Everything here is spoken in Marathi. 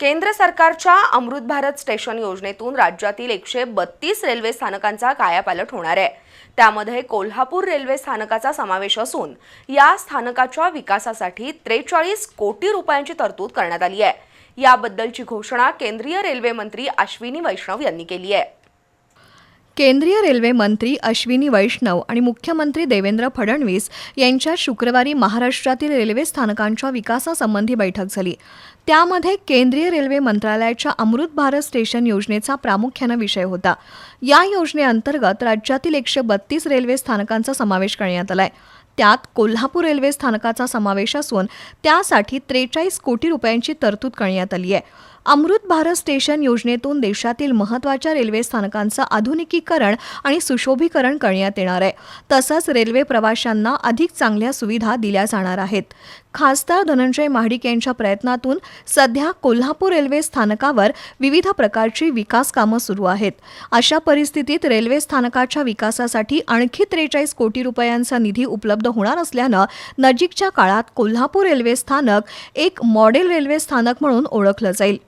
केंद्र सरकारच्या अमृत भारत स्टेशन योजनेतून राज्यातील एकशे बत्तीस रेल्वे स्थानकांचा कायापालट होणार आहे. त्यामध्ये कोल्हापूर रेल्वे स्थानकाचा समावेश असून या स्थानकाच्या विकासासाठी त्रेचाळीस कोटी रुपयांची तरतूद करण्यात आली आहे. याबद्दलची घोषणा केंद्रीय रेल्वे मंत्री अश्विनी वैष्णव यांनी केली आहे. केंद्रीय रेल्वे मंत्री अश्विनी वैष्णव आणि मुख्यमंत्री देवेंद्र फडणवीस यांच्यात शुक्रवारी महाराष्ट्रातील रेल्वे स्थानकांच्या विकासासंबंधी बैठक झाली. त्यामध्ये केंद्रीय रेल्वे मंत्रालयाच्या अमृत भारत स्टेशन योजनेचा प्रामुख्यानं विषय होता. या योजनेअंतर्गत राज्यातील एकशे बत्तीस रेल्वे स्थानकांचा समावेश करण्यात आलाय. त्यात कोल्हापूर रेल्वे स्थानकाचा समावेश असून त्यासाठी त्रेचाळीस कोटी रुपयांची तरतूद करण्यात आली आहे. अमृत भारत स्टेशन योजनेतून देशातील महत्त्वाच्या रेल्वे स्थानकांचं आधुनिकीकरण आणि सुशोभीकरण करण्यात येणार आहे. तसंच रेल्वे प्रवाशांना अधिक चांगल्या सुविधा दिल्या जाणार आहेत. खासदार धनंजय महाडिक यांच्या प्रयत्नातून सध्या कोल्हापूर रेल्वे स्थानकावर विविध प्रकारची विकास कामं सुरू आहेत. अशा परिस्थितीत रेल्वे स्थानकाच्या विकासासाठी आणखी त्रेचाळीस कोटी रुपयांचा निधी उपलब्ध होणार असल्यानं नजीकच्या काळात कोल्हापूर रेल्वे स्थानक एक मॉडेल रेल्वे स्थानक म्हणून ओळखलं जाईल.